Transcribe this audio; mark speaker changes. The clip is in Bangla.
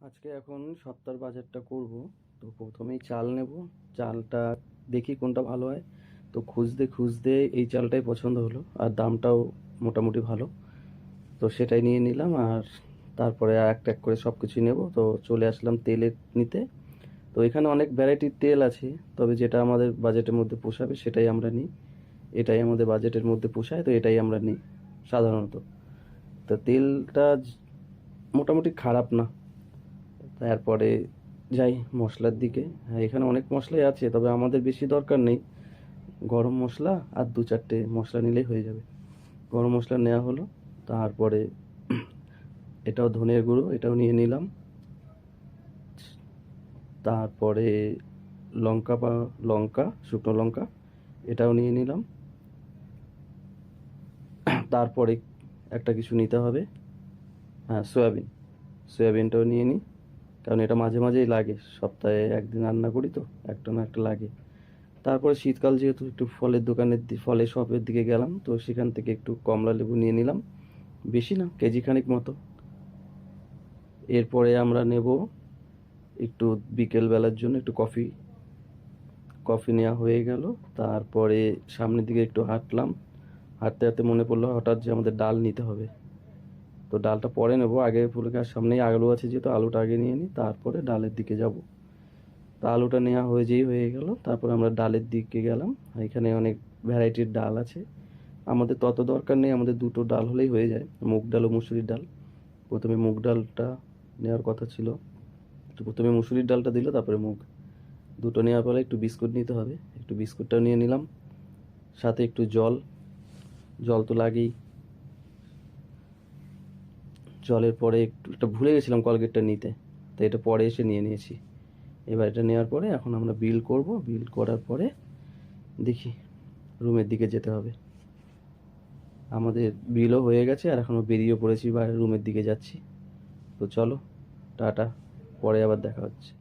Speaker 1: আজকে এখন সপ্তাহের বাজারটা করব। তো প্রথমেই চাল নেব। চালটা দেখি কোনটা ভালো হয়। তো খুঁজতে খুঁজতে এই চালটাই পছন্দ হলো আর দামটাও মোটামুটি ভালো। তো সেটাই নিয়ে নিলাম আর তারপরে একটা এক করে সব কিছুই নেব। তো চলে আসলাম তেলের নিতে। তো এখানে অনেক ভ্যারাইটির তেল আছে। তবে যেটা আমাদের বাজেটের মধ্যে পোষাবে সেটাই আমরা নিই। এটাই আমাদের বাজেটের মধ্যে পোষায়, তো এটাই আমরা নিই সাধারণত। তো তেলটা মোটামুটি খারাপ না। তারপরে যাই মশলার দিকে। হ্যাঁ এখানে অনেক মশলাই আছে, তবে আমাদের বেশি দরকার নেই। গরম মশলা আর দু চারটে মশলা নিলেই হয়ে যাবে। গরম মশলা নেওয়া হলো, তারপরে এটাও ধনের গুঁড়ো, এটাও নিয়ে নিলাম। তারপরে লঙ্কা বা লঙ্কা, শুকনো লঙ্কা, এটাও নিয়ে নিলাম। তারপরে একটা কিছু নিতে হবে। হ্যাঁ সয়াবিন। সয়াবিনটাও নিয়ে নিই। কারণ এটা মাঝে মাঝেই লাগে। সপ্তাহে একদিন রান্না করি তো, একটা না একটা লাগে। তারপরে শীতকাল যেহেতু একটু ফলের দোকানের ফলের শপের দিকে গেলাম, তো সেখান থেকে একটু কমলা লেবু নিয়ে নিলাম। বেশি না কেজি খানিক মতো। এরপরে আমরা নেব একটু বিকেল বেলার জন্য একটু কফি। কফি নেওয়া হয়ে গেল, তারপরে সামনের দিকে একটু হাঁটলাম। হাঁটতে হাঁটতে মনে পড়ল হঠাৎ যে আমাদের ডাল নিতে হবে। তো ডালটা পরে নেব। আগে ফুলকার সামনেই আলু আছে যেহেতু, আলুটা আগে নিয়ে নিই তারপরে ডালের দিকে যাব। তো আলুটা নেওয়া হয়ে যেই হয়ে গেল, তারপরে আমরা ডালের দিকে গেলাম। এখানে অনেক ভ্যারাইটির ডাল আছে। আমাদের তত দরকার নেই, আমাদের দুটো ডাল হলেই হয়ে যায়। মুগ ডাল ও মুসুরির ডাল। প্রথমে মুগ ডালটা নেওয়ার কথা ছিল। তো প্রথমে মুসুরির ডালটা দিল, তারপরে মুগ। দুটো নেওয়ার পরে একটু বিস্কুট নিতে হবে। একটু বিস্কুটটাও নিয়ে নিলাম। সাথে একটু জল। জল তো লাগেই। জলের পরে একটু, একটা ভুলে গেছিলাম কলগেটটা নিতে। তো এটা পরে এসে নিয়ে নিয়েছি। এবার এটা নেওয়ার পরে এখন আমরা বিল করব। বিল করার পরে দেখি রুমের দিকে যেতে হবে। আমাদের বিলও হয়ে গেছে, আর এখনও বেরিয়ে পড়েছি বা রুমের দিকে যাচ্ছি। তো চলো, টাটা। পরে আবার দেখা হচ্ছে।